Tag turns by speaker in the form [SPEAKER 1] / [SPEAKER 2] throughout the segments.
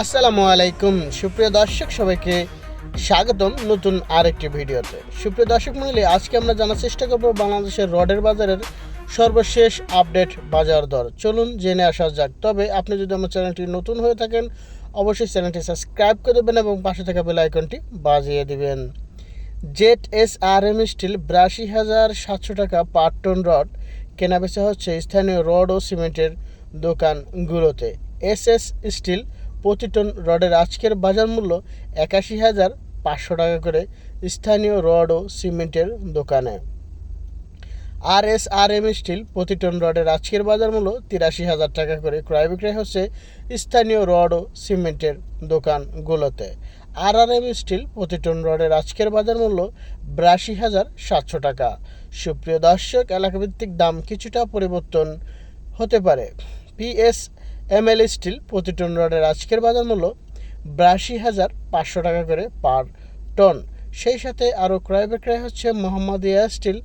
[SPEAKER 1] আসসালামু আলাইকুম। সুপ্রিয় দর্শক, সবাইকে স্বাগতম নতুন আরেকটি ভিডিওতে। সুপ্রিয় দর্শক মন্ডলী, আজকে আমরা জানার চেষ্টা করব বাংলাদেশের রডের বাজারের সর্বশেষ আপডেট বাজার দর। চলুন জেনে আসা যাক। তবে আপনি যদি আমার চ্যানেলটি নতুন হয়ে থাকেন, অবশ্যই চ্যানেলটি সাবস্ক্রাইব করে দেবেন এবং পাশে থাকা বেল আইকনটি বাজিয়ে দিবেন। Jet S R M steel বিরাশি হাজার সাতশো টাকা পার টন রড কেনাবেচা হচ্ছে স্থানীয় রড ও সিমেন্টের দোকানগুলোতে। এস এস স্টিল প্রতি টন রডের আজকের বাজার মূল্য একাশি হাজার পাঁচশো টাকা করে স্থানীয় রড ও সিমেন্টের দোকানে। R S R M steel প্রতি টন রডের আজকের বাজার মূল্য তিরাশি হাজার টাকা করে ক্রয় বিক্রয় হচ্ছে স্থানীয় রড ও সিমেন্টের দোকানগুলোতে। আর আর এম স্টিল প্রতি টন রডের আজকের বাজার মূল্য বিরাশি হাজার সাতশো টাকা। সুপ্রিয় দর্শক, এলাকাভিত্তিক দাম কিছুটা পরিবর্তন হতে পারে। P S M L steel প্রতি টন রডের আজকের বাজার মূল্য বিরাশি হাজার পাঁচশো টাকা করে পার টন। সেই সাথে আরও ক্রয় বিক্রয় হচ্ছে মোহাম্মদ মোহাম্মদিয়া স্টিল,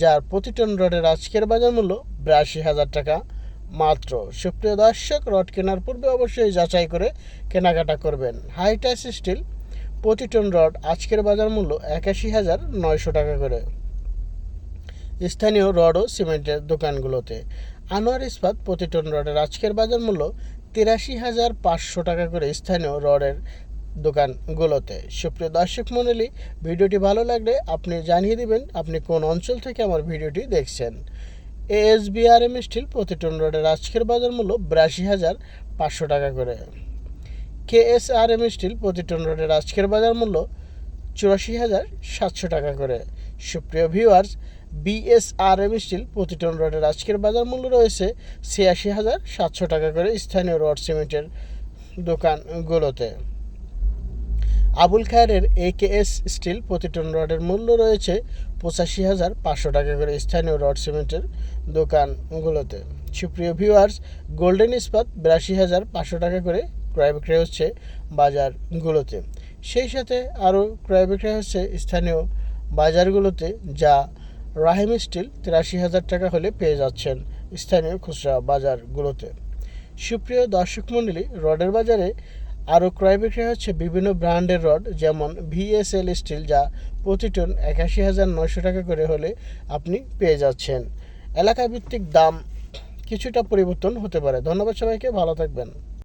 [SPEAKER 1] যার প্রতি টন রডের আজকের বাজার মূল্য বিরাশি হাজার টাকা মাত্র। সুপ্রিয় দর্শক, রড কেনার পূর্বে অবশ্যই যাচাই করে কেনাকাটা করবেন। হাইটাস স্টিল প্রতি টন রড আজকের বাজার মূল্য একাশি হাজার নয়শো টাকা করে। স্থানীয় রড ও সিমেন্টের দোকানগুলোতে আনোয়ার ইস্পাত প্রতি টন রডের আজকের বাজার মূল্য তিরাশি হাজার পাঁচশো টাকা করে স্থানীয় রডের দোকানগুলোতে। সুপ্রিয় দর্শক মণ্ডলী, ভিডিওটি ভালো লাগলে আপনি জানিয়ে দিবেন আপনি কোন অঞ্চল থেকে আমার ভিডিওটি দেখছেন। এএসবিআরএম স্টিল প্রতি টন রডের আজকের বাজার মূল্য বিরাশি হাজার পাঁচশো টাকা করে। কেএসআরএম স্টিল প্রতি টন রডের আজকের বাজার মূল্য চুরাশি হাজার সাতশো টাকা করে। সুপ্রিয় viewers B S R M steel প্রতি টন রডের আজকের বাজার মূল্য রয়েছে ছিয়াশি হাজার সাতশো টাকা করে স্থানীয় রড সিমেন্টের দোকানগুলোতে। Abul Khayer A K S steel প্রতি টন রডের মূল্য রয়েছে পঁচাশি হাজার পাঁচশো টাকা করে স্থানীয় রড সিমেন্টের দোকানগুলোতে। সুপ্রিয় ভিউয়ার্স গোল্ডেন ইস্পাত বিরাশি হাজার পাঁচশো টাকা করে ক্রয় বিক্রয় হচ্ছে বাজারগুলোতে। সেই সাথে আরও ক্রয় বিক্রয় হচ্ছে স্থানীয় বাজারগুলোতে যা রাহিম স্টিল তিরাশি হাজার টাকা হলে পেয়ে যাচ্ছেন স্থানীয় খুচরা বাজারগুলোতে। সুপ্রিয় দর্শক মণ্ডলী, রডের বাজারে আরও ক্রয় বিক্রয় হচ্ছে বিভিন্ন ব্র্যান্ডের রড, যেমন ভিএসএল স্টিল, যা প্রতি টন একাশি হাজার নয়শো টাকা করে হলে আপনি পেয়ে যাচ্ছেন। এলাকাভিত্তিক দাম কিছুটা পরিবর্তন হতে পারে। ধন্যবাদ সবাইকে, ভালো থাকবেন।